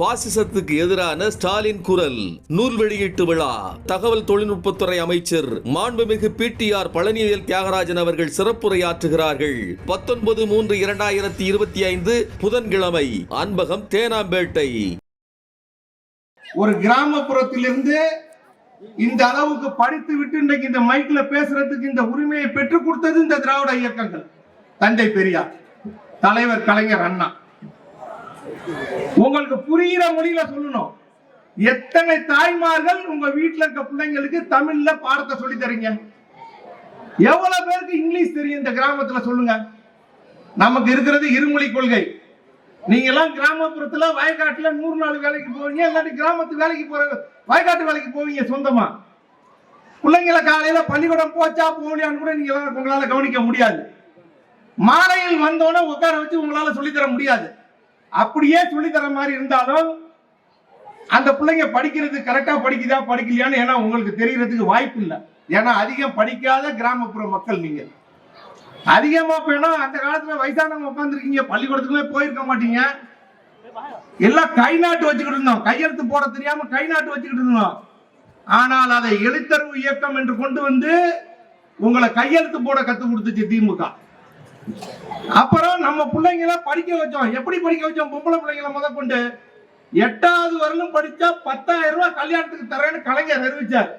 பாசிசத்துக்கு எதிரான ஸ்டாலின் குரல். நூல் வெளியீட்டு விழா. தகவல் தொழில்நுட்பத்துறை அமைச்சர் மாண்புமிகு பிடிஆர் பழனிவேல் தியாகராஜன் அவர்கள் சிறப்புரையாற்றுகிறார்கள். பத்தொன்பது மூன்று இரண்டாயிரத்தி இருபத்தி ஐந்து புதன்கிழமை அன்பகம் தேனாம்பேட்டை. ஒரு கிராமப்புறத்திலிருந்து இந்த அளவுக்கு படித்து விட்டு இன்னைக்கு இந்த மைக்ல பேசுறதுக்கு இந்த உரிமையை பெற்றுக் கொடுத்தது இந்த திராவிட இயக்கங்கள். தந்தை பெரியார் தலைவர் கலைஞர் அண்ணா. உங்களுக்கு புரிகிற மொழியில சொல்லணும். எத்தனை தாய்மார்கள் உங்க வீட்டுல இருக்க பிள்ளைங்களுக்கு தமிழ்ல பாடத்தை சொல்லி தரீங்க? எவ்வளவு பேருக்கு இங்கிலீஷ் தெரியும் இந்த கிராமத்துல சொல்லுங்க. நமக்கு இருக்கிறது இருமொழி கொள்கை. நீங்க எல்லாம் கிராமப்புறத்துல வயக்காட்டுல நூறு நாள் வேலைக்கு போவீங்க இல்லாட்டி கிராமத்து வேலைக்கு போற வயக்காட்டு வேலைக்கு போவீங்க சொந்தமா? பிள்ளைங்கள காலையில பள்ளிக்கூடம் போச்சா போகலையான்னு கூட நீங்க உங்களால கவனிக்க முடியாது. மாலையில் வந்தோடனே உட்கார வச்சு உங்களால சொல்லித்தர முடியாது. அப்படியே சொல்லித் தர மாதிரி இருந்தாலும் அந்த பிள்ளைங்க படிக்கிறது கரெக்டா படிக்குதா படிக்கலையான்னு ஏன்னா உங்களுக்கு தெரியறதுக்கு வாய்ப்பு இல்லை. ஏன்னா அதிகம் படிக்காத கிராமப்புற மக்கள் நீங்க. அதிகமா போனா அந்த காலத்துல வயசானவங்க உட்காந்துருக்கீங்க பள்ளிக்கூடத்துக்குள்ளே போயிருக்க மாட்டீங்க. எல்லாம் கை நாட்டு வச்சுக்கிட்டு இருந்தோம். கையெழுத்து போட தெரியாம கை நாட்டு வச்சுக்கிட்டு இருந்தோம். ஆனால் அதை எழுத்தறிவு இயக்கம் என்று கொண்டு வந்து உங்களை கையெழுத்து போட கத்து கொடுத்துச்சு திமுக. அப்புறம் நம்ம பிள்ளைங்கள படிக்க வச்சோம். எப்படி படிக்க வச்சோம்? பொம்பளை பிள்ளைங்கள முத கொண்டு எட்டாவது வரலும் படிச்சா பத்தாயிரம் ரூபாய் கல்யாணத்துக்கு தரேன்னு கலைஞர் அறிவிச்சார்.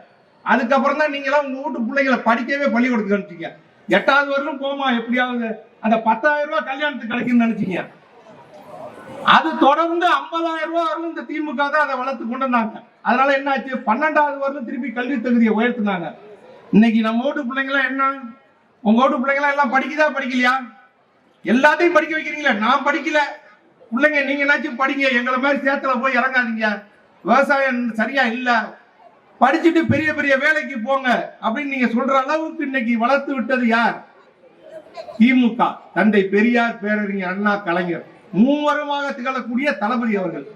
அதுக்கப்புறம் தான் நீங்க எல்லாம் உங்க வீட்டு பிள்ளைங்களை படிக்கவே பள்ளிக்கூடத்துக்கு அனுப்பிச்சீங்க எட்டாவது வரலும் போமா எப்படியாவது அந்த பத்தாயிரம் ரூபாய் கல்யாணத்துக்கு கிடைக்கும்னு நினைச்சீங்க. அது தொடர்ந்து ஐம்பதாயிரம் ரூபாய் வரலும் இந்த திமுக தான் அதை வளர்த்து கொண்டு வந்தாங்க. அதனால என்ன ஆச்சு பன்னெண்டாவது வரலும் திருப்பி கல்வி தகுதியை உயர்த்தினாங்க. இன்னைக்கு நம்ம வீட்டு பிள்ளைங்களாம் என்ன உங்க வீட்டு பிள்ளைங்க எல்லாம் படிக்குதா? படிக்கலையா? எல்லாத்தையும் படிக்க வைக்கிறீங்களா. நான் படிக்கல. பிள்ளைங்க நீங்க என்னாச்சும் படிங்க. எங்களை மாதிரி சேத்துல போய் இறங்காதீங்க. விவசாயம் சரியா இல்ல. படிச்சுட்டு பெரிய பெரிய வேலைக்கு போங்க அப்படின்னு நீங்க சொல்ற அளவுக்கு இன்னைக்கு வளர்த்து விட்டது யார்? திமுக. தந்தை பெரியார் பேரறிஞர் அண்ணா கலைஞர். மூவருமாக திகழக்கூடிய தளபதி அவர்கள்.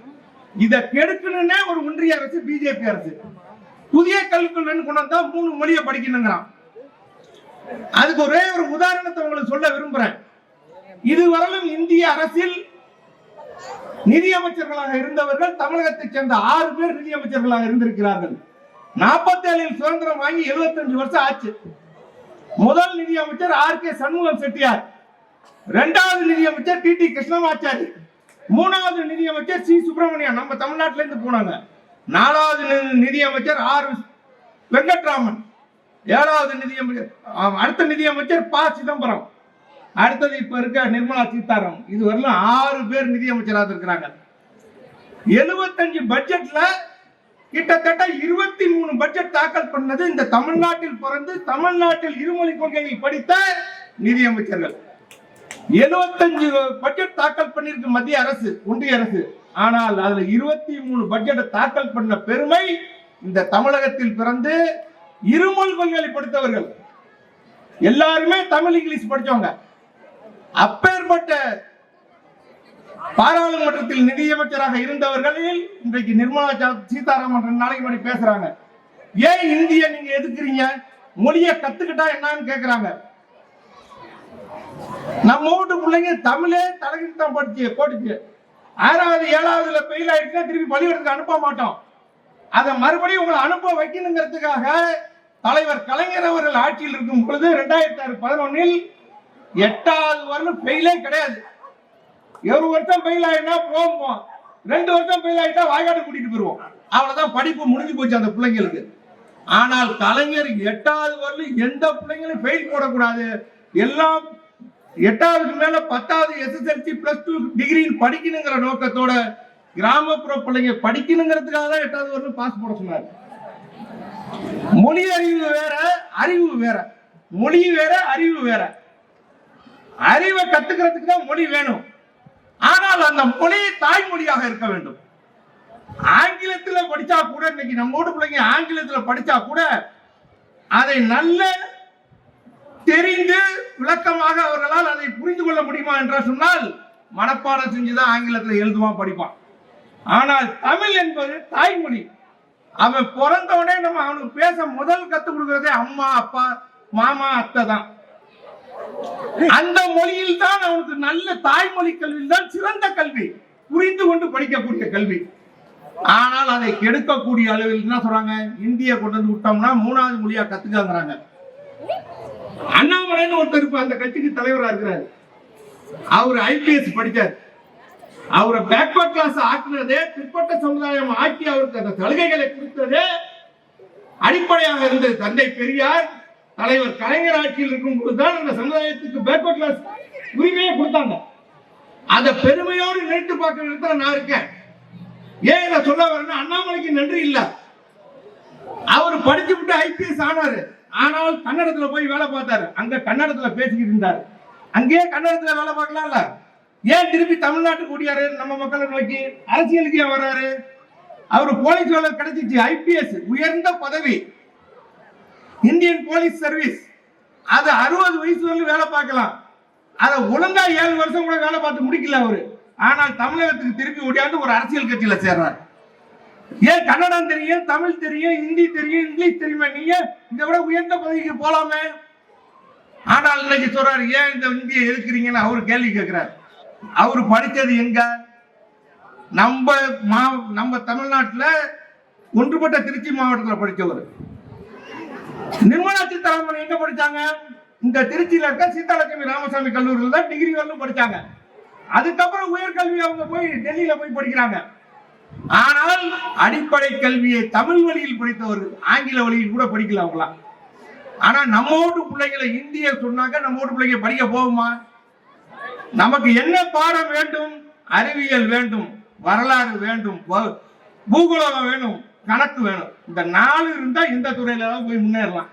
இதை கெடுக்கணும்னே ஒரு ஒன்றிய அரசு பிஜேபி அரசு. புதிய கல்வி கொண்டு வந்தா மூணு மொழியை படிக்கணுங்கிறான். அதுக்கு ஒரே ஒரு உதாரணத்தை உங்களுக்கு சொல்ல விரும்புறேன். இதுவரையிலும் இந்திய அரசில் நிதியமைச்சர்களாக இருந்தவர்கள் தமிழகத்தை சேர்ந்த ஆறு பேர் நிதியமைச்சர்களாக இருந்திருக்கிறார்கள். நாற்பத்தி ஏழில் சுதந்திரம் வாங்கி 75 வருஷம் ஆச்சு. முதல் நிதியமைச்சர் ஆர் கே சண்முகம் செட்டியார். இரண்டாவது நிதியமைச்சர் டி டி கிருஷ்ணமாச்சாரி. மூணாவது நிதியமைச்சர் சி சுப்பிரமணியன் நம்ம தமிழ்நாட்டில இருந்து போனாங்க. நாலாவது நிதியமைச்சர் ஆர் வெங்கட்ராமன். ஏழாவது நிதியமைச்சர் அடுத்த நிதியமைச்சர் ப. சிதம்பரம். அடுத்தது இப்ப இருக்க நிர்மலா சீதாராமன் இது வரலாம் ஆறு பேர் நிதியமைச்சராக இருக்கிறாங்க. எழுபத்தஞ்சு பட்ஜெட்ல கிட்டத்தட்ட இருபத்தி மூணு பட்ஜெட் தாக்கல் பண்ணது இந்த தமிழ்நாட்டில் பிறந்து தமிழ்நாட்டில் இருமொழி கொள்கையை படித்த நிதியமைச்சர்கள் எழுபத்தஞ்சு பட்ஜெட் தாக்கல் பண்ணிருக்கு மத்திய அரசு ஒன்றிய அரசு. ஆனால் அதுல இருபத்தி மூணு பட்ஜெட்டை தாக்கல் பண்ண பெருமை இந்த தமிழகத்தில் பிறந்து இருமொழி கொள்கையை படித்தவர்கள் எல்லாருமே தமிழ் இங்கிலீஷ் படிச்சவங்க. அப்பேற்பட்ட பாராளுமன்றத்தில் நிதியமைச்சராக இருந்தவர்களில் இன்றைக்கு நிர்மலா சா- சீதாராமன் நாளைக்கு முன்னாடி பேசுறாங்க. ஏன் இந்திய நீங்க எதுக்குறீங்க? மொழியை கத்துக்கிட்டா என்னன்னு கேக்குறாங்க. நம்ம வீட்டு பிள்ளைங்க தமிழே தலைகிட்டு தான் படிச்சு போட்டுச்சு. ஆறாவது ஏழாவதுல ஃபெயில் ஆயிடுச்சுன்னா திருப்பி பள்ளிக்கூடத்துக்கு அனுப்ப மாட்டோம். அதை மறுபடியும் உங்களை அனுப்ப வைக்கணுங்கிறதுக்காக தலைவர் கலைஞர் அவர்கள் ஆட்சியில் இருக்கும் பொழுது ரெண்டாயிரத்தி ஆறு பதினொன்னில் எட்டாவது வருடம் ஃபெயிலே கிடையாது. ஒரு வருஷம் ஃபெயில் ஆயிட்டா போவோம். ரெண்டு வருஷம் ஃபெயில் ஆயிட்டா வாய்காடு கூட்டிட்டு போயிருவோம். அவ்வளவுதான் படிப்பு முடிஞ்சு போச்சு அந்த பிள்ளைங்களுக்கு. ஆனால் கலைஞர் எட்டாவது வரலும் எந்த பிள்ளைங்களும் ஃபெயில் போடக்கூடாது. எல்லாம் எட்டாவதுக்கு மேல பத்தாவது எஸ்எஸ்எல்சி பிளஸ் டூ டிகிரி படிக்கணுங்கிற நோக்கத்தோட கிராமப்புற பிள்ளைங்க படிக்கணுங்கிறதுக்காக தான் எட்டாவது வரலும் பாஸ் போட சொன்னார். மொழி அறிவு வேற அறிவு வேற. மொழி வேற அறிவு வேற. அறிவை கத்துக்கிறதுக்கு தான் மொழி வேணும். ஆனால் அந்த மொழி தாய்மொழியாக இருக்க வேண்டும். ஆங்கிலத்துல படிச்சா கூட இன்னைக்கு நம்ம ஊடு பிள்ளைங்க ஆங்கிலத்துல படிச்சா கூட அதை நல்ல தெரிந்து விளக்கமாக அவர்களால் அதை புரிந்து கொள்ள முடியுமா என்று சொன்னால் மனப்பாடம் செஞ்சுதான் ஆங்கிலத்தில் எழுதுவான் படிப்பான். ஆனால் தமிழ் என்பது தாய்மொழி. அவன் பிறந்த உடனே நம்ம அவனுக்கு பேச முதல் கத்துக் கொடுக்கறதே அம்மா அப்பா மாமா அத்தை தான். அந்த மொழியில் தான் அவனுக்கு நல்ல தாய்மொழி கல்வியில் தான் சிறந்த கல்வி புரிந்து கொண்டு படிக்கக்கூடிய கல்வி. ஆனால் அதை கெடுக்கக்கூடிய அளவில் என்ன சொல்றாங்க? இந்திய கொண்டு வந்து விட்டோம்னா மூணாவது மொழியா கத்துக்காங்கிறாங்க அண்ணாமலைன்னு ஒருத்தர் இப்ப அந்த கட்சிக்கு தலைவரா இருக்கிறார். அவர் ஐபிஎஸ் படிச்சார். அவரை பேக்வர்ட் கிளாஸ் ஆக்குனதே பிற்பட்ட சமுதாயம் ஆக்கி அவருக்கு அந்த சலுகைகளை கொடுத்ததே. அடிப்படையாக இருந்தது தந்தை பெரியார். தலைவர் கலைஞர் ஆட்சியில் இருக்கும் போதுதான் அந்த சமுதாயத்துக்கு பேக்வர்ட் கிளாஸ் உரிமையை கொடுத்தாங்க. அந்த பெருமையோடு நினைத்து பார்க்க இடத்துல நான் இருக்கேன். ஏன் இதை சொல்ல வரேன்னா அண்ணாமலைக்கு நன்றி இல்ல. அவர் படிச்சு விட்டு ஐபிஎஸ் ஆனாரு. ஆனால் கன்னடத்துல போய் வேலை பார்த்தாரு. அங்க கன்னடத்துல பேசிக்கிட்டு இருந்தாரு. அங்கேயே கன்னடத்துல வேலை பார்க்கலாம்ல. ஏன் திருப்பி தமிழ்நாட்டுக்கு ஓடியாரு நம்ம மக்களை நோக்கி அரசியலுக்கு ஏன் வர்றாரு. அவர் போலீஸ் வேலை கிடைச்சிச்சு ஐபிஎஸ் உயர்ந்த பதவி. Indian police service. அது அறுபது வயசு வரலும் வேலை பார்க்கலாம். அதை ஒழுங்கா ஏழு வருஷம் கூட வேலை பார்த்து முடிக்கல அவரு. ஆனால் தமிழகத்துக்கு திருப்பி ஓடியாந்து ஒரு அரசியல் கட்சியில சேர்றாரு. ஏன் கன்னடம் தெரியும் தமிழ் தெரியும் ஹிந்தி தெரியும் இங்கிலீஷ் தெரியுமா? நீங்க இதை விட உயர்ந்த பதவிக்கு போலாமே. ஆனால் இன்னைக்கு சொல்றாரு ஏன் இந்த இந்தியை எதுக்குறீங்கன்னு அவர் கேள்வி கேட்கிறாரு. அவர் படிச்சது எங்க? நம்ம மா நம்ம தமிழ்நாட்டுல ஒன்றுபட்ட திருச்சி மாவட்டத்துல படிச்சவர் நிர்மலா சீதாராமன் எங்க படிச்சாங்க? இந்த திருச்சியில இருக்க சீதாலட்சுமி ராமசாமி கல்லூரியில் தான் டிகிரி வரலும் படிச்சாங்க. அதுக்கப்புறம் உயர்கல்வி அவங்க போய் டெல்லியில போய் படிக்கிறாங்க. ஆனால் அடிப்படை கல்வியை தமிழ் வழியில் படித்தவர் ஆங்கில வழியில் கூட படிக்கல அவங்களாம். ஆனா நம்மோட்டு பிள்ளைகளை இந்திய சொன்னாக்க நம்ம வீட்டு பிள்ளைங்க படிக்க போகுமா? நமக்கு என்ன பாடம் வேண்டும்? அறிவியல் வேண்டும் வரலாறு வேண்டும் பூகோளம் வேணும் கணக்கு வேணும் இந்த நாலு இருந்தா இந்த துறையில தான் போய் முன்னேறலாம்.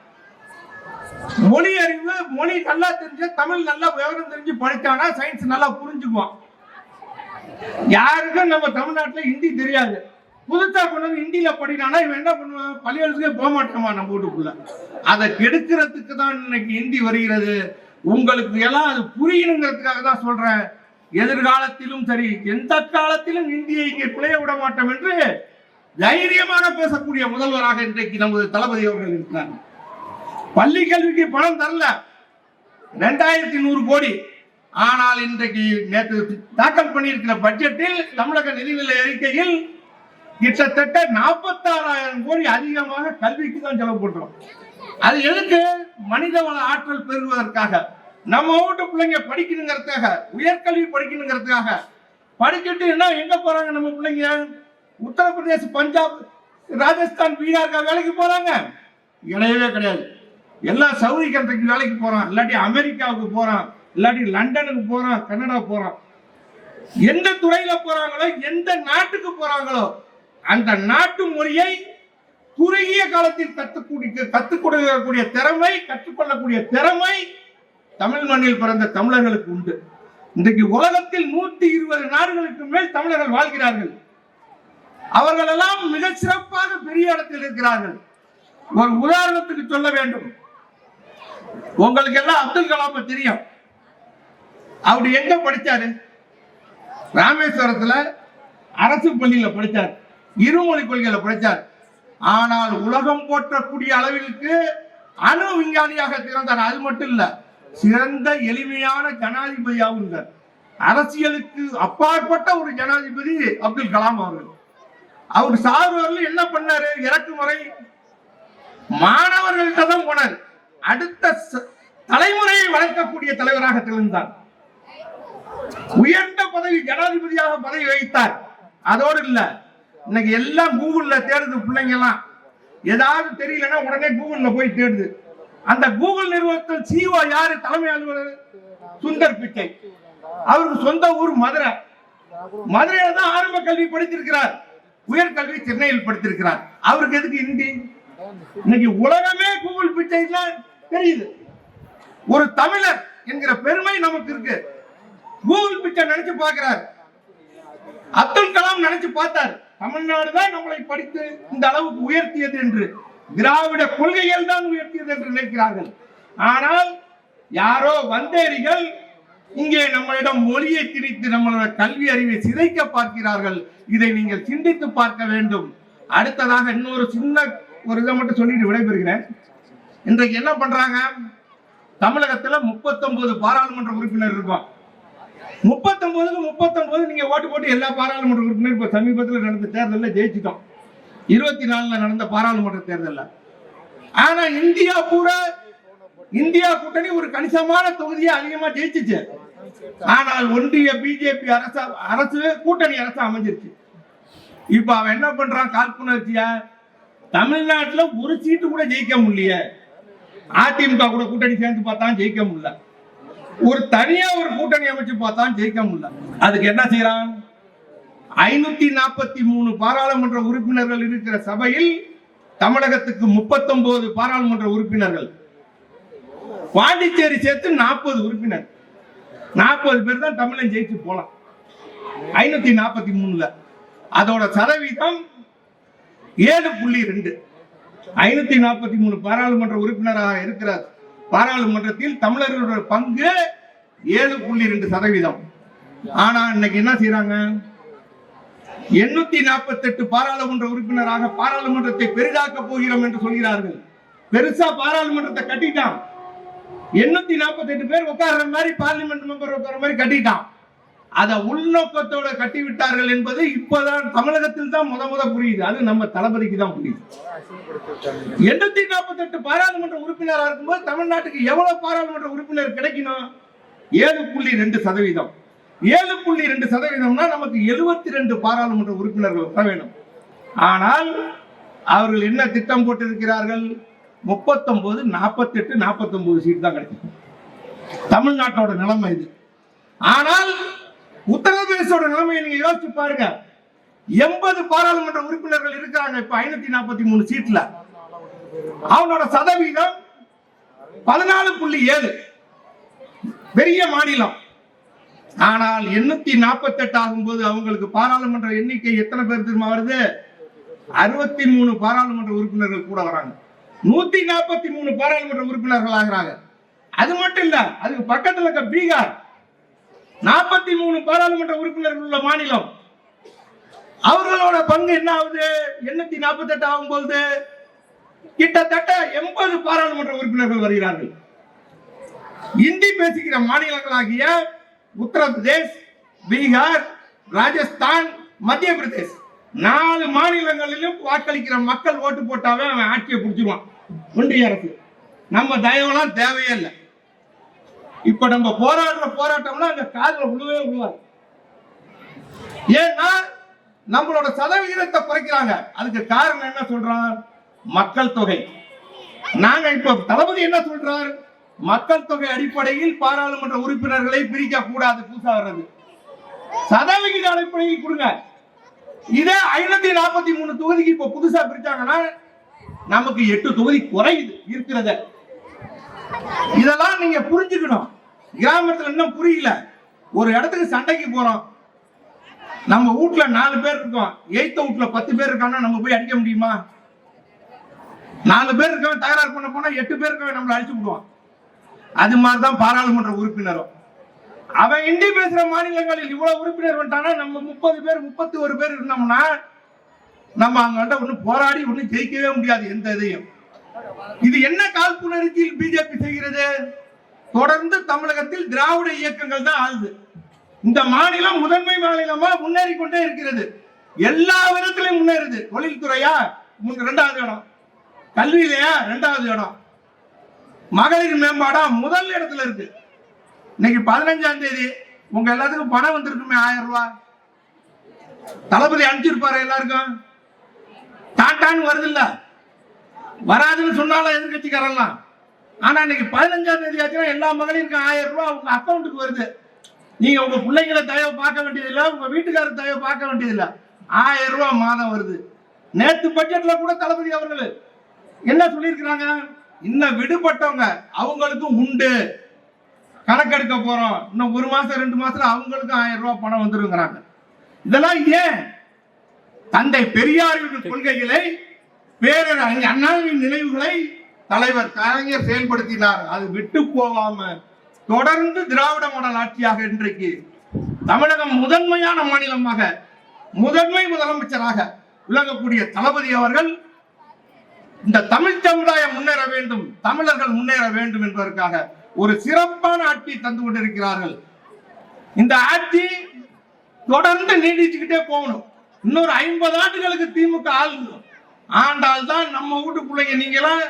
மொழி அறிவு மொழி நல்லா தெரிஞ்சு தமிழ் நல்லா விவரம் தெரிஞ்சு படிச்சானா சயின்ஸ் நல்லா புரிஞ்சுக்குவான். யாருக்கும் நம்ம தமிழ்நாட்டில் ஹிந்தி தெரியாது. புதுசா கொண்டு ஹிந்தியில படிக்கிறானா இவன் என்ன பண்ணுவான்? பள்ளிகளுக்கே போக மாட்டாமா நம்ம வீட்டுக்குள்ள. அதை கெடுக்கிறதுக்கு தான் இன்னைக்கு ஹிந்தி வருகிறது. உங்களுக்கு எல்லாம் அது புரியணுங்கிறதுக்காக தான் சொல்றேன். எதிர்காலத்திலும் சரி எந்த காலத்திலும் இந்தியை இங்கே பிழைய விட மாட்டோம் என்று தைரியமாக பேசக்கூடிய முதல்வராக இன்றைக்கு நமது தளபதி அவர்கள் இருக்கிறார். பள்ளி கல்விக்கு பணம் தரல. ரெண்டாயிரத்தி நூறு கோடி. ஆனால் இன்றைக்கு நேற்று தாக்கல் பண்ணியிருக்கிற பட்ஜெட்டில் தமிழக நிதிநிலை அறிக்கையில் கிட்டத்தட்ட நாற்பத்தாறாயிரம் கோடி அதிகமாக கல்விக்கு தான் செலவு பண்றோம் அது எதுக்கு? மனிதவள ஆற்றல் பெறுவதற்காக. நம்ம வீட்டு பிள்ளைங்க படிக்கணுங்கிறதுக்காக உயர்கல்வி படிக்கணுங்கிறதுக்காக. படிச்சுட்டு என்ன எங்க போறாங்க நம்ம பிள்ளைங்க? உத்தரப்பிரதேச பஞ்சாப் ராஜஸ்தான் பீகார்க்கா வேலைக்கு போறாங்க. கிடையவே கிடையாது. எல்லா சவுதி கண்ட்ரிக்கு வேலைக்கு போறான். இல்லாட்டி அமெரிக்காவுக்கு போறான். இல்லாட்டி லண்டனுக்கு போறான். கனடா போறான். எந்த துறையில போறாங்களோ எந்த நாட்டுக்கு போறாங்களோ அந்த நாட்டு மொழியை குறுகிய காலத்தில் கற்றுக்கூடிய கற்றுக் கொடுக்கக்கூடிய திறமை கற்றுக்கொள்ளக்கூடிய திறமை தமிழ் மண்ணில் பிறந்த தமிழர்களுக்கு உண்டு. இன்றைக்கு உலகத்தில் நூத்தி இருபது நாடுகளுக்கு மேல் தமிழர்கள் வாழ்கிறார்கள். அவர்கள் எல்லாம் மிக சிறப்பாக பெரிய இடத்தில் இருக்கிறார்கள். ஒரு உதாரணத்துக்கு சொல்ல வேண்டும். உங்களுக்கு எல்லாம் அப்துல் கலாம் தெரியும். அவர் எங்க படிச்சாரு? ராமேஸ்வரத்துல அரசு பள்ளியில படிச்சார். இருமொழி கொள்கையில படிச்சார். ஆனால் உலகம் போற்றக்கூடிய அளவிற்கு அணு விஞ்ஞானியாக திறந்தார். அது மட்டும் இல்ல சிறந்த எளிமையான ஜனாதிபதியாகவும் இருந்தார். அரசியலுக்கு அப்பாற்பட்ட ஒரு ஜனாதிபதி அப்துல் கலாம் அவர்கள். அவர் சார்வர்கள் என்ன பண்ணாரு? இறக்குமுறை மாணவர்கள்ட்ட தான் போனார். அடுத்த தலைமுறையை வளர்க்கக்கூடிய தலைவராக திகழ்ந்தார். உயர்ந்த பதவி ஜனாதிபதியாக பதவி வகித்தார். அதோடு இல்லை இன்னைக்கு எல்லாம் கூகுள்ல தேடுது பிள்ளைங்க எல்லாம் ஏதாவது தெரியலன்னா உடனே கூகுள்ல போய் தேடுது. அந்த கூகுள் நிறுவனத்தில் சிஓ யாரு? தலைமை அலுவலர் சுந்தர் பிச்சை அவருக்கு சொந்த ஊர் மதுரை. மதுரையில தான் ஆரம்ப கல்வி படித்திருக்கிறார். உயர்கல்வி சென்னையில் படித்திருக்கிறார். அவருக்கு எதுக்கு ஹிந்தி? இன்னைக்கு உலகமே கூகுள் பிச்சை தெரியுது. ஒரு தமிழர் என்கிற பெருமை நமக்கு இருக்கு. கூகுள் பிச்சை நினைச்சு பார்க்கிறார். அப்துல் கலாம் நினைச்சு பார்த்தார். தமிழ்நாடு தான் நம்மளை படித்து இந்த அளவுக்கு உயர்த்தியது என்று திராவிட கொள்கைகள் தான் உயர்த்தியது என்று நினைக்கிறார்கள். ஆனால் யாரோ வந்தேரிகள் இங்கே நம்மளிடம் மொழியை திரித்து நம்மளோட கல்வி அறிவை சிதைக்க பார்க்கிறார்கள். இதை நீங்கள் சிந்தித்து பார்க்க வேண்டும். அடுத்ததாக இன்னொரு சின்ன ஒரு இதை மட்டும் சொல்லிட்டு விடைபெறுகிறேன். இன்றைக்கு என்ன பண்றாங்க? தமிழகத்துல 39 பாராளுமன்ற உறுப்பினர் இருப்பான். முப்பத்தொன்பதுக்கு முப்பத்தொன்பது நீங்க ஓட்டு போட்டு எல்லா பாராளுமன்ற உறுப்பினர் இப்ப சமீபத்தில் நடந்த தேர்தலில் ஜெயிச்சிட்டோம். இருபத்தி நாலுல நடந்த பாராளுமன்ற தேர்தலில். ஆனா இந்தியா கூட இந்தியா கூட்டணி ஒரு கணிசமான தொகுதியை அதிகமா ஜெயிச்சிச்சு. ஆனால் ஒன்றிய பிஜேபி அரசு அரசு கூட்டணி அரசு அமைஞ்சிருச்சு. இப்ப அவன் என்ன பண்றான் காழ்ப்புணர்ச்சியா? தமிழ்நாட்டுல ஒரு சீட்டு கூட ஜெயிக்க முடியல. அதிமுக கூட கூட்டணி சேர்ந்து பார்த்தா ஜெயிக்க முடியல. ஒரு தனியா ஒரு கூட்டணி அமைச்சு பார்த்தா ஜெயிக்க முடியல. அதுக்கு என்ன செய்யறான்? ஐநூத்தி நாற்பத்தி மூணு பாராளுமன்ற உறுப்பினர்கள் இருக்கிற சபையில் தமிழகத்துக்கு 39 பாராளுமன்ற உறுப்பினர்கள். பாண்டிச்சேரி சேர்த்து நாற்பது உறுப்பினர். நாற்பது பேர் தான் தமிழன் ஜெயிச்சு போலாம். ஐநூத்தி நாற்பத்தி மூணுல. அதோட சதவீதம் ஏழு புள்ளி ரெண்டு. ஐநூத்தி நாற்பத்தி மூணு பாராளுமன்ற உறுப்பினராக இருக்கிறார் பாராளுமன்றத்தில் தமிழர்களுடைய பங்கு ஏழு புள்ளி ரெண்டு சதவீதம். ஆனா இன்னைக்கு என்ன செய்யறாங்க எண்ணூத்தி நாற்பத்தி எட்டு பாராளுமன்ற உறுப்பினராக பாராளுமன்றத்தை பெரிதாக்க போகிறோம் என்று சொல்கிறார்கள். பெருசா பாராளுமன்றத்தை கட்டிட்டான். எண்ணூத்தி நாற்பத்தி எட்டு பேர் உட்கார்ற மாதிரி பார்லிமெண்ட் மெம்பர் உட்கார்ற மாதிரி கட்டிட்டான். அதை உள்நோக்கத்தோட கட்டி விட்டார்கள் என்பது இப்பதான் தமிழகத்தில் தான் முத முத புரியுது. அது நம்ம தளபதிக்கு தான் புரியுது. எண்ணூத்தி நாற்பத்தி எட்டு பாராளுமன்ற உறுப்பினராக இருக்கும்போது தமிழ்நாட்டுக்கு எவ்வளவு பாராளுமன்ற உறுப்பினர் கிடைக்கணும்? ஏழு புள்ளி ரெண்டு சதவீதம். ஏழு புள்ளி ரெண்டு சதவீதம்னா நமக்கு எழுபத்தி ரெண்டு பாராளுமன்ற உறுப்பினர்கள் வர வேணும் ஆனால் அவர்கள் என்ன திட்டம் போட்டிருக்கிறார்கள்? முப்பத்தொன்பது நாற்பத்தெட்டு நாற்பத்தொன்பது சீட் தான் கிடைக்கும். தமிழ்நாட்டோட நிலைமை இது. ஆனால் உத்தரப்பிரதேசோட நிலைமையை நீங்க யோசிச்சு பாருங்க. எண்பது பாராளுமன்ற உறுப்பினர்கள் இருக்கிறாங்க இப்ப ஐநூத்தி நாற்பத்தி மூணு சீட்ல. அவனோட சதவீதம் பதினாலு புள்ளி ஏழு. பெரிய மாநிலம். ஆனால் எண்ணூத்தி நாற்பத்தி எட்டு ஆகும்போது அவங்களுக்கு பாராளுமன்ற எண்ணிக்கை எத்தனை பேர் திரும்ப வருது? அறுபத்தி மூணு பாராளுமன்ற உறுப்பினர்கள் கூட வராங்க. நூத்தி நாற்பத்தி மூணு பாராளுமன்ற உறுப்பினர்கள் ஆகிறாங்க. அது மட்டும் இல்ல அதுக்கு பக்கத்துல இருக்க பீகார் நாற்பத்தி மூணு பாராளுமன்ற உறுப்பினர்கள் உள்ள மாநிலம். அவர்களோட பங்கு என்ன ஆகுது? எண்ணூத்தி நாற்பத்தி எட்டு ஆகும்போது கிட்டத்தட்ட எண்பது பாராளுமன்ற உறுப்பினர்கள் வருகிறார்கள். இந்தி பேசுகிற மாநிலங்களாகிய உத்தரப்பிரதேஷ் பீகார் ராஜஸ்தான் மத்திய பிரதேஷ் நாலு மாநிலங்களிலும் வாக்களிக்கிற மக்கள் ஓட்டு போட்டாவே அவன் ஆட்சியை பிடிச்சிருவான். ஒன்றிய அரசு. நம்ம தயவெல்லாம் தேவையே இல்லை. இப்ப நம்ம போராடுற போராட்டம்னா அந்த காதல விழுவே விழுவாது. ஏன்னா நம்மளோட சதவிகிதத்தை குறைக்கிறாங்க. அதுக்கு காரணம் என்ன சொல்றான் மக்கள் தொகை. நாங்க இப்ப தளபதி என்ன சொல்றார்? மக்கள் தொகை அடிப்படையில் பாராளுமன்ற உறுப்பினர்களை பிரிக்க கூடாது புதுசா வர்றது. சதவிகித அடிப்படையில் கொடுங்க. இதே ஐநூத்தி நாற்பத்தி மூணு தொகுதிக்கு இப்ப புதுசா பிரிச்சாங்கன்னா நமக்கு எட்டு தொகுதி குறையுது இருக்கிறத. இதெல்லாம் நீங்க புரிஞ்சுக்கணும். கிராமத்துல இன்னும் புரியல. ஒரு இடத்துக்கு சண்டைக்கு போறோம். நம்ம வீட்ல நாலு பேர் இருக்கோம். எய்த்த வீட்ல பத்து பேர் இருக்காங்கன்னா நம்ம போய் அடிக்க முடியுமா? நாலு பேர் இருக்கவன் தகராறு பண்ண போனா எட்டு பேர் இருக்கவன் நம்மள அழிச்சு விடுவான். அது மாதிரிதான் பாராளுமன்ற உறுப்பினரும். அவன் இந்தி பேசுற மாநிலங்களில் இவ்வளவு உறுப்பினர் வந்துட்டானா? நம்ம முப்பது பேர் முப்பத்தி ஒரு பேர் இருந்தோம்னா நம்ம அவங்கள்ட்ட ஒன்னும் போராடி ஒன்னும் ஜெயிக்கவே முடியாது எந்த இதையும். இது என்ன காழ்ப்புணர்ச்சியில் பிஜேபி செய்கிறது? தொடர்ந்து தமிழகத்தில் திராவிட இயக்கங்கள் தான் ஆளுது. இந்த மாநிலம் முதன்மை மாநிலமா முன்னேறி கொண்டே இருக்கிறது. எல்லா விதத்திலையும் முன்னேறுது. தொழில்துறையா? ரெண்டாவது இரண்டாவது இடம். கல்வியிலையா? இரண்டாவது இடம். மகளிர் மேம்பாடா? முதல் இடத்துல இருக்கு. இன்னைக்கு பதினஞ்சாம் தேதி உங்க எல்லாத்துக்கும் பணம் வந்திருக்குமே ஆயிரம் ரூபாய் தளபதி அனுப்பிச்சிருப்பாரு எல்லாருக்கும்? டாட்டான்னு வருது இல்லை வராதுன்னு சொன்னாலும் எதிர்கட்சிக்காரெல்லாம் ஆனா இன்னைக்கு பதினஞ்சாம் தேதி ஆச்சுன்னா எல்லா மகளிருக்கும் ஆயிரம் ரூபாய் உங்க அக்கௌண்ட்டுக்கு வருது. நீங்க உங்க பிள்ளைங்களை தயவு பார்க்க வேண்டியதில்லை உங்க வீட்டுக்காரர் தயவு பார்க்க வேண்டியதில்லை. ஆயிரம் ரூபாய் மாதம் வருது. நேத்து பட்ஜெட்ல கூட தளபதி அவர்கள் என்ன சொல்லியிருக்கிறாங்க? இன்னும் விடுபட்டவங்க அவங்களுக்கும் உண்டு. கணக்கெடுக்க போறோம். இன்னும் ஒரு மாசம் ரெண்டு மாசத்துல அவங்களுக்கும் ஆயிரம் ரூபாய் பணம் வந்துருங்கிறாங்க. இதெல்லாம் ஏன்? தந்தை பெரியாரின் கொள்கைகளை வேறு அண்ணாவின் நினைவுகளை தலைவர் கலைஞர் செயல்படுத்தினார். அது விட்டு போகாம தொடர்ந்து திராவிட மாடல் ஆட்சியாக இன்றைக்கு தமிழகம் முதன்மையான மாநிலமாக முதன்மை முதலமைச்சராக விளங்கக்கூடிய தளபதி அவர்கள் இந்த தமிழ் சமுதாயம் முன்னேற வேண்டும் தமிழர்கள் முன்னேற வேண்டும் என்பதற்காக ஒரு சிறப்பான ஆட்சி தந்து கொண்டிருக்கிறார்கள். இந்த ஆட்சி தொடர்ந்து நீடிச்சுக்கிட்டே போகணும். இன்னொரு ஐம்பது ஆண்டுகளுக்கு திமுக ஆளுங்க. ஆண்டால் தான் நம்ம வீட்டு பிள்ளைங்க. நீங்களாம்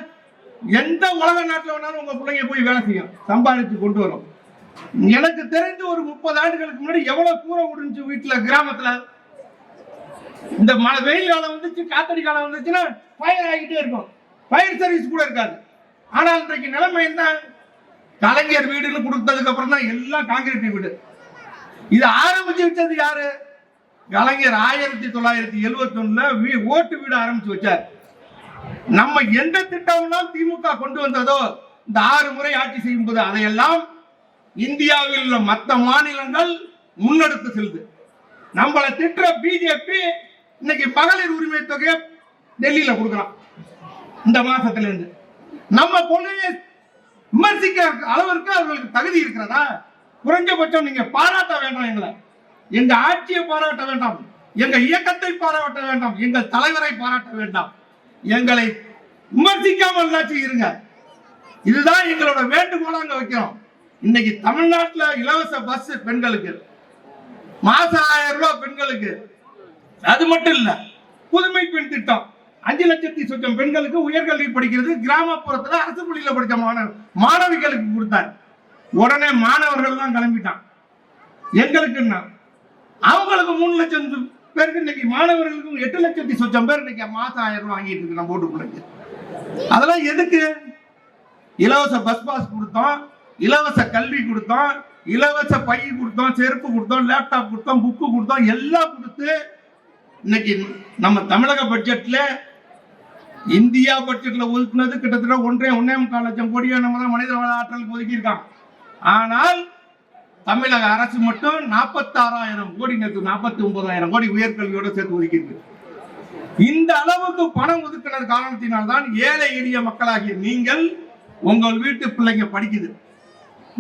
எந்த உலக நாட்டில் வேணாலும் உங்க பிள்ளைங்க போய் வேலை செய்யும் சம்பாதிச்சு கொண்டு வரும் எனக்கு தெரிஞ்சு ஒரு முப்பது ஆண்டுகளுக்கு முன்னாடி எவ்வளவு கூரை விடுச்சு வீட்டுல கிராமத்துல. இந்த மழை வெயில் காலம் வந்துச்சு காத்தடி காலம் வந்துச்சுன்னா ஃபயர் ஆகிட்டே இருக்கும். ஃபயர் சர்வீஸ் கூட இருக்காது. ஆனால் இன்றைக்கு நிலைமை என்ன கலைஞர் வீடுன்னு கொடுத்ததுக்கு அப்புறம் தான் எல்லாம் காங்கிரீட் வீடு. இது ஆரம்பிச்சு வச்சது யாரு? கலைஞர் ஆயிரத்தி தொள்ளாயிரத்தி எழுபத்தி ஒண்ணுல ஓட்டு வீடு ஆரம்பிச்சு வச்சார். நம்ம எந்த திட்டம்லாம் திமுக கொண்டு வந்ததோ இந்த ஆறு முறை ஆட்சி செய்யும் போது அதையெல்லாம் இந்தியாவில் உள்ள மற்ற மாநிலங்கள் முன்னெடுத்து செல்லுது நம்மளை திட்டுற பிஜேபி இன்னைக்கு மகளிர் உரிமை தொகையை டெல்லியில கொடுக்குறான். இந்த மாசத்துல இருந்து நம்ம கொள்கையை விமர்சிக்க அளவிற்கு அவர்களுக்கு தகுதி இருக்கிறதா? குறைஞ்சபட்சம் நீங்க பாராட்ட வேண்டாம் எங்களை. எங்க ஆட்சியை பாராட்ட வேண்டாம். எங்க இயக்கத்தை பாராட்ட வேண்டாம். எங்கள் தலைவரை பாராட்ட வேண்டாம். எங்களை விமர்சிக்காமல் இருங்க இதுதான் எங்களோட வேண்டுகோளா அங்க வைக்கிறோம். இன்னைக்கு தமிழ்நாட்டுல இலவச பஸ் பெண்களுக்கு மாசம் ஆயிரம் ரூபாய் பெண்களுக்கு அது மட்டும் இல்ல புதுமை பெண் திட்டம். அஞ்சு லட்சத்தி சொச்சம் பெண்களுக்கு உயர்கல்வி படிக்கிறது கிராமப்புறத்துல அரசு பள்ளியில படித்த மாணவர் மாணவிகளுக்கு கொடுத்தார் உடனே மாணவர்கள் தான் கிளம்பிட்டான் எங்களுக்குன்னா அவங்களுக்கு மூணு லட்சம் பேருக்கு இன்னைக்கு மாணவர்களுக்கும் எட்டு லட்சத்தி சொச்சம் பேர் இன்னைக்கு மாசம் ஆயிரம் ரூபாய் வாங்கிட்டு இருக்கு நம்ம ஓட்டு பிள்ளைங்க அதெல்லாம் எதுக்கு? இலவச பஸ் பாஸ் கொடுத்தோம் இலவச கல்வி கொடுத்தோம் இலவச பை கொடுத்தோம் செருப்பு கொடுத்தோம் லேப்டாப் கொடுத்தோம் புக்கு கொடுத்தோம் எல்லாம் கொடுத்து இன்னைக்கு நம்ம தமிழக பட்ஜெட்ல இந்தியா பட்ஜெட்ல ஒதுக்குனது கிட்டத்தட்ட ஒன்றே ஒன்னே முக்கால் லட்சம் கோடியை நம்ம தான் மனித வள ஆற்றலுக்கு ஒதுக்கியிருக்கான் ஆனால் தமிழக அரசு மட்டும் நாற்பத்தாறாயிரம் கோடி நேற்று நாற்பத்தி ஒன்பதாயிரம் கோடி உயர்கல்வியோட சேர்த்து ஒதுக்கியிருக்கு. இந்த அளவுக்கு பணம் ஒதுக்கின காரணத்தினால்தான் ஏழை எளிய மக்களாகிய நீங்கள் உங்கள் வீட்டு பிள்ளைங்க படிக்குது.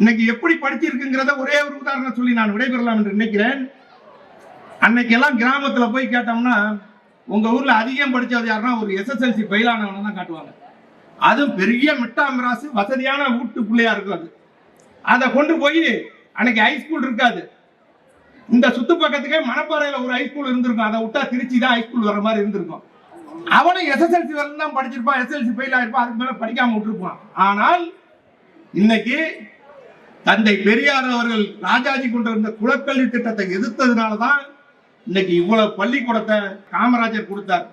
இன்னைக்கு எப்படி படிச்சிருக்குங்கிறத ஒரே ஒரு உதாரணம் சொல்லி நான் விடைபெறலாம் என்று நினைக்கிறேன். அன்னைக்கு எல்லாம் கிராமத்துல போய் கேட்டோம்னா உங்க ஊர்ல அதிகம் படிச்சது யாருன்னா ஒரு எஸ்எஸ்எல்சி பயிலானவனை தான் காட்டுவாங்க. அதுவும் பெரிய மிட்டாமிராசு வசதியான வீட்டு பிள்ளையா இருக்கும் அது. அதை கொண்டு போய் அன்னைக்கு ஹைஸ்கூல் இருக்காது. இந்த சுத்து பக்கத்துக்கே மணப்பாறையில ஒரு ஹைஸ்கூல் இருந்திருக்கும். அதை விட்டா திருச்சி தான் ஹைஸ்கூல் வர மாதிரி இருந்திருக்கும். அவனும் எஸ்எஸ்எல்சி வரலாம் தான் படிச்சிருப்பான். எஸ்எல்சி ஃபெயில் ஆயிருப்பான். அதுக்கு மேல படிக்காம விட்டுருப்பான். ஆனால் இன்னைக்கு தந்தை பெரியார் அவர்கள் ராஜாஜி கொண்டு இருந்த குலக்கல்வி திட்டத்தை எதிர்த்ததுனால தான் இன்னைக்கு இவ்வளவு பள்ளிக்கூடத்தை காமராஜர் கொடுத்தார்.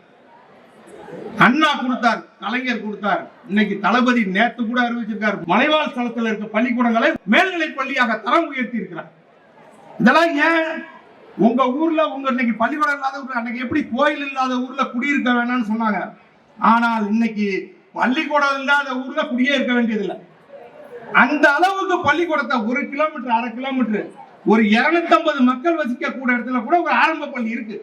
அண்ணா கொடுத்தார் கலைஞர் கொடுத்தார். இன்னைக்கு தளபதி நேத்து கூட அறிவிச்சிருக்கார். மலைவாழ் ஸ்தலத்தில் இருக்க பள்ளிக்கூடங்களை மேல்நிலை பள்ளியாக தரம் உயர்த்தி இருக்கிறார். இதெல்லாம் ஏன்? உங்க ஊர்ல உங்க இன்னைக்கு பள்ளிக்கூடம் இல்லாத ஊர்ல அன்னைக்கு எப்படி கோயில் இல்லாத ஊர்ல குடியிருக்க வேணாம்னு சொன்னாங்க. ஆனால் இன்னைக்கு பள்ளிக்கூடம் இல்லாத ஊர்ல குடியே இருக்க வேண்டியதில்லை. அந்த அளவுக்கு பள்ளிக்கூடத்தை ஒரு கிலோமீட்டர் அரை கிலோமீட்டர் ஒரு 250 மக்கள் வசிக்க கூட இடத்துல கூட ஒரு ஆரம்ப பள்ளி இருக்கு.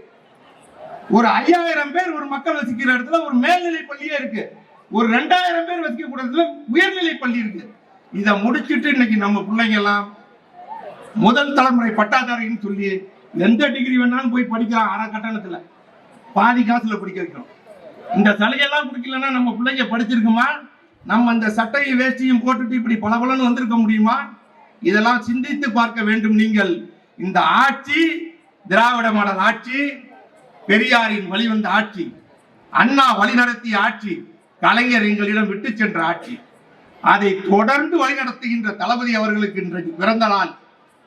ஒரு ஐயாயிரம் பேர் ஒரு மக்கள் வசிக்கிற இடத்துல ஒரு மேல்நிலை பள்ளியே இருக்கு. ஒரு ரெண்டாயிரம் பேர் வசிக்க கூடாதுல உயர்நிலை பள்ளி இருக்கு. இதை முடிச்சிட்டு இன்னைக்கு நம்ம பிள்ளைங்க எல்லாம் முதல் தலைமுறை பட்டாதாரின்னு சொல்லி எந்த டிகிரி வேணாலும் போய் படிக்கலாம் அரை கட்டணத்துல. பாதி காசுல படிக்க வைக்கிறோம் இந்த சலுகையெல்லாம் பிடிக்கலன்னா நம்ம பிள்ளைங்க படிச்சிருக்குமா? நம்ம அந்த சட்டையும் வேஷ்டியும் போட்டுட்டு இப்படி பளபளன்னு வந்திருக்க முடியுமா? இதெல்லாம் சிந்தித்து பார்க்க வேண்டும் நீங்கள். இந்த ஆட்சி திராவிட மாடல் ஆட்சி பெரியாரின் வழிவந்த ஆட்சி அண்ணா வழிநடத்திய ஆட்சி கலைஞர் எங்களிடம் விட்டு சென்ற ஆட்சி. அதை தொடர்ந்து வழிநடத்துகின்ற தளபதி அவர்களுக்கு இன்றைக்கு பிறந்த நாள்.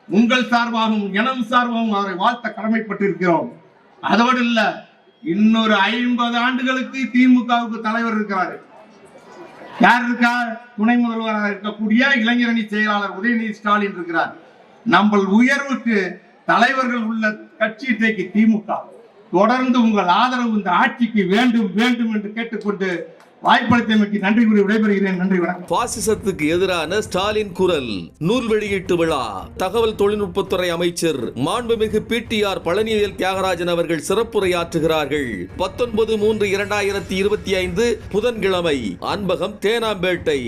உங்கள் சார்பாகவும் எனது சார்பாகவும் அவரை வாழ்த்த கடமைப்பட்டிருக்கிறோம். அதோடு இல்ல இன்னொரு ஐம்பது ஆண்டுகளுக்கு திமுகவுக்கு தலைவர் இருக்கிறாரு. யார் இருக்கார் துணை முதல்வராக இருக்கக்கூடிய இளைஞரணி செயலாளர் உதயநிதி ஸ்டாலின் இருக்கிறார். நம்ம உயர்வுக்கு தலைவர்கள் உள்ள கட்சி இன்றைக்கு திமுக. தொடர்ந்து உங்கள் ஆதரவு இந்த ஆட்சிக்கு வேண்டும் வேண்டும் என்று கேட்டுக்கொண்டு வாய்ப்பளித்தமைக்கு நன்றி கூறி விடைபெறுகிறேன். நன்றி வணக்கம். பாசிசத்துக்கு எதிரான ஸ்டாலின் குரல். நூல் வெளியீட்டு விழா. தகவல் தொழில்நுட்பத்துறை அமைச்சர் மாண்புமிகு P T R Palanivel Thiagarajan அவர்கள் சிறப்புரையாற்றுகிறார்கள். பத்தொன்பது மூன்று இரண்டாயிரத்தி இருபத்தி ஐந்து புதன்கிழமை அன்பகம் தேனாம்பேட்டை.